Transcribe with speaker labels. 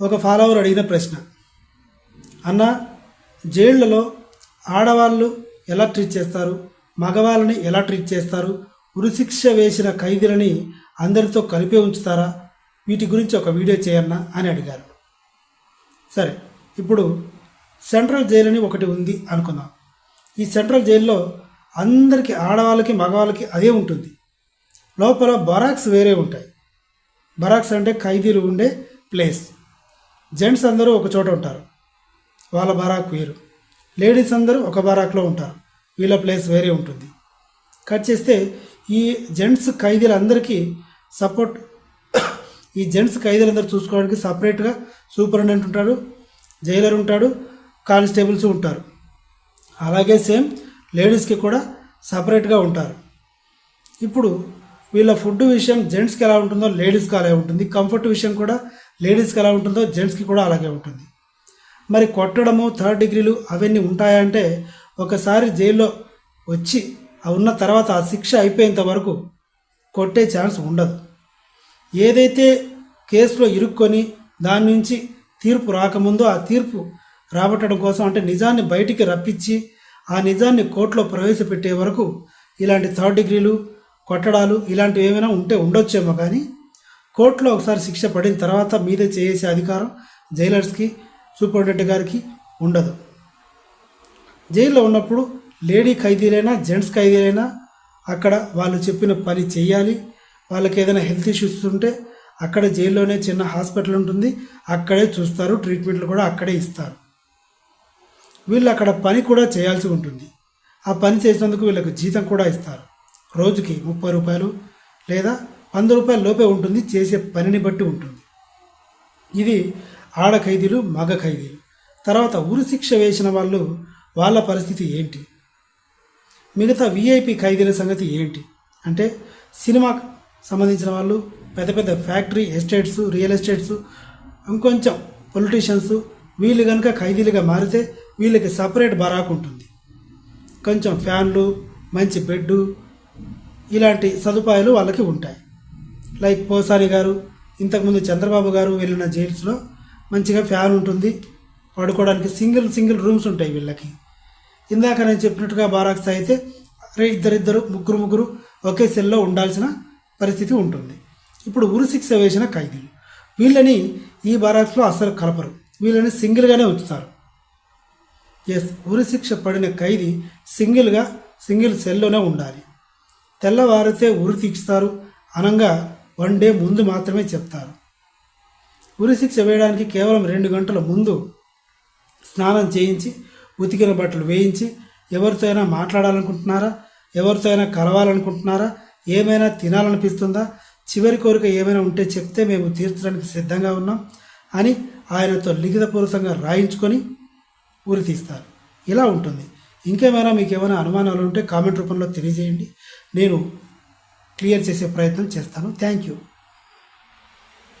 Speaker 1: ఒక ఫాలోవర్ అడిగిన ప్రశ్న. అన్న జైళ్ళలో ఆడవాళ్ళు ఎలా ట్రీట్ చేస్తారు? మగవాళ్ళని ఎలా ట్రీట్ చేస్తారు? ఉరిశిక్ష వేసిన ఖైదీలని అందరితో కలిపే ఉంచుతారా? వీటి గురించి ఒక వీడియో చేయన్నా అని అడిగారు. సరే ఇప్పుడు సెంట్రల్ జైలు అని ఒకటి ఉంది అనుకుందాం. ఈ సెంట్రల్ జైల్లో అందరికీ ఆడవాళ్ళకి మగవాళ్ళకి అదే ఉంటుంది. లోపల బరాక్స్ వేరే ఉంటాయి. బరాక్స్ అంటే ఖైదీలు ఉండే ప్లేస్. జెంట్స్ అందరూ ఒక చోట ఉంటారు. వాళ్ళ బరాక్ వేరు. లేడీస్ అందరూ ఒక బరాక్లో ఉంటారు. వీళ్ళ ప్లేస్ వేరే ఉంటుంది. కట్ చేస్తే ఈ జెంట్స్ ఖైదీలందరికీ సపోర్ట్ ఈ జెంట్స్ ఖైదీలందరూ చూసుకోవడానికి సపరేట్గా సూపరింటెండెంట్ ఉంటాడు జైలర్ ఉంటాడు కానిస్టేబుల్స్ ఉంటారు. అలాగే సేమ్ లేడీస్కి కూడా సపరేట్గా ఉంటారు. ఇప్పుడు వీళ్ళ ఫుడ్ విషయం జెంట్స్కి ఎలా ఉంటుందో లేడీస్కి అలాగే ఉంటుంది. కంఫర్ట్ విషయం కూడా లేడీస్కి ఎలా ఉంటుందో జెంట్స్కి కూడా అలాగే ఉంటుంది. మరి కొట్టడము థర్డ్ డిగ్రీలు అవన్నీ ఉంటాయా అంటే ఒకసారి జైల్లో వచ్చి ఉన్న తర్వాత ఆ శిక్ష అయిపోయేంత వరకు కొట్టే ఛాన్స్ ఉండదు. ఏదైతే కేసులో ఇరుక్కొని దాని నుంచి తీర్పు రాకముందో ఆ తీర్పు రాబట్టడం కోసం అంటే నిజాన్ని బయటికి రప్పించి ఆ నిజాన్ని కోర్టులో ప్రవేశపెట్టే వరకు ఇలాంటి థర్డ్ డిగ్రీలు కొట్టడాలు ఇలాంటివి ఏమైనా ఉంటే ఉండొచ్చేమో కానీ కోర్టులో ఒకసారి శిక్ష పడిన తర్వాత మీదే చేసే అధికారం జైలర్స్కి సూపరింటెండెంట్ గారికి ఉండదు. జైల్లో ఉన్నప్పుడు లేడీ ఖైదీలైనా జెంట్స్ ఖైదీలైనా అక్కడ వాళ్ళు చెప్పిన పని చేయాలి. వాళ్ళకి ఏదైనా హెల్త్ ఇష్యూస్ ఉంటే అక్కడ జైల్లోనే చిన్న హాస్పిటల్ ఉంటుంది. అక్కడే చూస్తారు. ట్రీట్మెంట్లు కూడా అక్కడే ఇస్తారు. వీళ్ళు అక్కడ పని కూడా చేయాల్సి ఉంటుంది. ఆ పని చేసినందుకు వీళ్ళకి జీతం కూడా ఇస్తారు. రోజుకి ముప్పై రూపాయలు లేదా వంద రూపాయల లోపే ఉంటుంది చేసే పనిని బట్టి ఉంటుంది. ఇది ఆడ ఖైదీలు మగ ఖైదీలు. తర్వాత ఉరి శిక్ష వేసిన వాళ్ళు వాళ్ళ పరిస్థితి ఏంటి? మిగతా విఐపి ఖైదీల సంగతి ఏంటి? అంటే సినిమాకు సంబంధించిన వాళ్ళు పెద్ద పెద్ద ఫ్యాక్టరీ ఎస్టేట్స్ రియల్ ఎస్టేట్స్ ఇంకొంచెం పొలిటీషియన్స్ వీళ్ళు కనుక ఖైదీలుగా మారితే వీళ్ళకి సపరేట్ బరాకు ఉంటుంది. కొంచెం ఫ్యాన్లు మంచి బెడ్డు ఇలాంటి సదుపాయాలు వాళ్ళకి ఉంటాయి. లైక్ పోసారి గారు ఇంతకుముందు చంద్రబాబు గారు వెళ్ళిన జైల్స్లో మంచిగా ఫ్యాన్ ఉంటుంది. పడుకోవడానికి సింగిల్ సింగిల్ రూమ్స్ ఉంటాయి వీళ్ళకి. ఇందాక నేను చెప్పినట్టుగా బారాక్స్ అయితే రే ఇద్దరిద్దరు ముగ్గురు ముగ్గురు ఒకే సెల్లో ఉండాల్సిన పరిస్థితి ఉంటుంది. ఇప్పుడు ఉరి శిక్ష వేసిన ఖైదీలు. వీళ్ళని ఈ బారాక్స్లో అస్సలు కలపరు. వీళ్ళని సింగిల్గానే ఉంచుతారు. ఎస్ ఉరి శిక్ష పడిన ఖైదీ సింగిల్గా సింగిల్ సెల్లోనే ఉండాలి. తెల్లవారితే ఉరి తీస్తారు అనంగా వన్ డే ముందు మాత్రమే చెప్తారు. ఉరి శిక్ష వేయడానికి కేవలం రెండు గంటల ముందు స్నానం చేయించి ఉతికిన బట్టలు వేయించి ఎవరితో అయినా మాట్లాడాలనుకుంటున్నారా? ఎవరితో అయినా కలవాలనుకుంటున్నారా? ఏమైనా తినాలనిపిస్తుందా? చివరి కోరిక ఏమైనా ఉంటే చెప్తే మేము తీర్చడానికి సిద్ధంగా ఉన్నాం అని ఆయనతో లిఖితపూర్వకంగా రాయించుకొని ఉరి తీస్తారు. ఇలా ఉంటుంది. ఇంకేమైనా మీకు ఏమైనా అనుమానాలు ఉంటే కామెంట్ రూపంలో తెలియజేయండి. నేను క్లియర్ చేసే ప్రయత్నం చేస్తాను. Thank you.